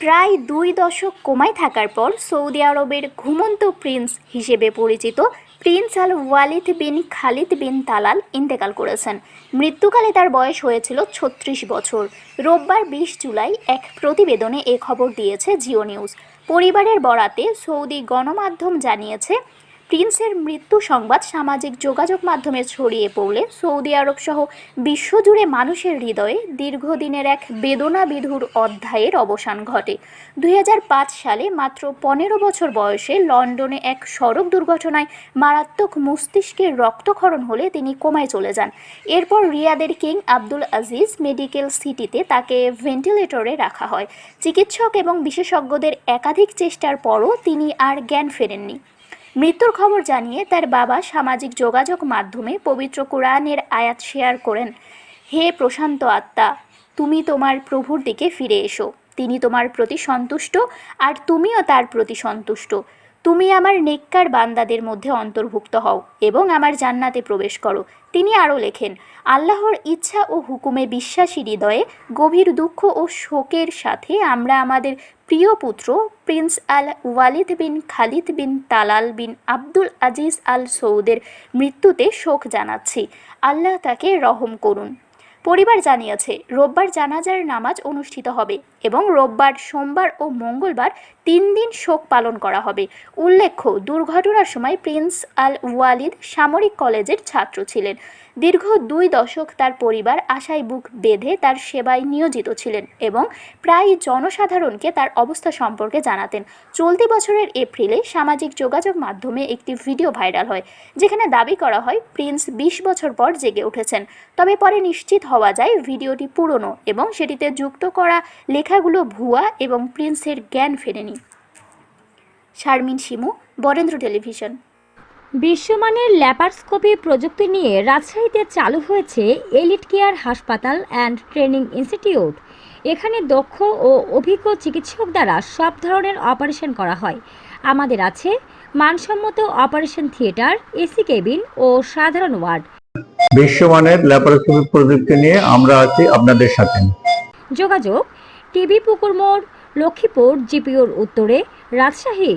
প্রায় দুই দশক কমায় থাকার পর সৌদি আরবের ঘুমন্ত প্রিন্স হিসেবে পরিচিত prince Al Waleed bin Khalid bin Talal ইন্তেকাল করেছেন। মৃত্যুকালে তার বয়স হয়েছিল ছত্রিশ বছর। রোববার বিশ জুলাই এক প্রতিবেদনে এ খবর দিয়েছে জিও নিউজ। পরিবারের বরাতে সৌদি গণমাধ্যম জানিয়েছে প্রিন্সের মৃত্যু সংবাদ সামাজিক যোগাযোগ মাধ্যমে ছড়িয়ে পড়লে সৌদি আরব সহ বিশ্বজুড়ে মানুষের হৃদয়ে দীর্ঘদিনের এক বেদনা বিধুর অধ্যায়ের অবসান ঘটে। দুই হাজার পাঁচ সালে মাত্র পনেরো বছর বয়সে লন্ডনে এক সড়ক দুর্ঘটনায় মারাত্মক মস্তিষ্কের রক্তক্ষরণ হলে তিনি কোমায় চলে যান। এরপর রিয়াদের কিং আব্দুল আজিজ মেডিকেল সিটিতে তাকে ভেন্টিলেটরে রাখা হয়। চিকিৎসক এবং বিশেষজ্ঞদের একাধিক চেষ্টার পরও তিনি আর জ্ঞান ফেরেননি। মৃত্যুর খবর জানিয়ে তার বাবা সামাজিক যোগাযোগ মাধ্যমে পবিত্র কোরআনের আয়াত শেয়ার করেন, হে প্রশান্ত আত্মা, তুমি তোমার প্রভুর দিকে ফিরে এসো। তিনি তোমার প্রতি সন্তুষ্ট আর তুমিও তার প্রতি সন্তুষ্ট। তুমি আমার নেককার বান্দাদের মধ্যে অন্তর্ভুক্ত হও এবং আমার জান্নাতে প্রবেশ করো। তিনি আরও লেখেন, আল্লাহর ইচ্ছা ও হুকুমে বিশ্বাসী হৃদয়ে গভীর দুঃখ ও শোকের সাথে আমরা আমাদের প্রিয় পুত্র prince Al Waleed bin Khalid bin Talal bin Abdul Aziz Al সৌদের মৃত্যুতে শোক জানাচ্ছি। আল্লাহ তাকে রহম করুন। পরিবার জানিয়েছে, রোববার জানাজার নামাজ অনুষ্ঠিত হবে এবং রোববার, সোমবার ও মঙ্গলবার তিন দিন শোক পালন করা হবে। উল্লেখ্য, দুর্ঘটনার সময় প্রিন্স আল ওয়ালিদ সামরিক কলেজের ছাত্র ছিলেন। দীর্ঘ দুই দশক তার পরিবার আশায় বুক বেঁধে তার সেবায় নিয়োজিত ছিলেন এবং প্রায় জনসাধারণকে তার অবস্থা সম্পর্কে জানাতেন। চলতি বছরের এপ্রিলে সামাজিক যোগাযোগ মাধ্যমে একটি ভিডিও ভাইরাল হয়, যেখানে দাবি করা হয়, প্রিন্স বিশ বছর পর জেগে উঠেছেন, তবে পরে নিশ্চিত হওয়া যায় ভিডিওটি পুরনো এবং সেটিতে যুক্ত করা লেখাগুলো ভুয়া এবং প্রিন্সের জ্ঞান ফেরেনি। শারমিন শিমু, বরেন্দ্র টেলিভিশন। বিশ্বমানের ল্যাপারস্কোপি প্রযুক্তি নিয়ে রাজশাহীতে চালু হয়েছে এলিট কেয়ার হাসপাতাল অ্যান্ড ট্রেনিং ইনস্টিটিউট। এখানে দক্ষ ও অভিজ্ঞ চিকিৎসক দ্বারা সব ধরনের অপারেশন করা হয়। আমাদের আছে মানসম্মত অপারেশন থিয়েটার, এসি কেবিন ও সাধারণ ওয়ার্ড। বিশ্বমানের ল্যাপারোস্কোপিক প্রযুক্তি নিয়ে আমরা আছি আপনাদের সাথে। যোগাযোগ, টিভি পুকুর মোড়, লক্ষ্মীপুর জিপিওর উত্তরে, রাজশাহী।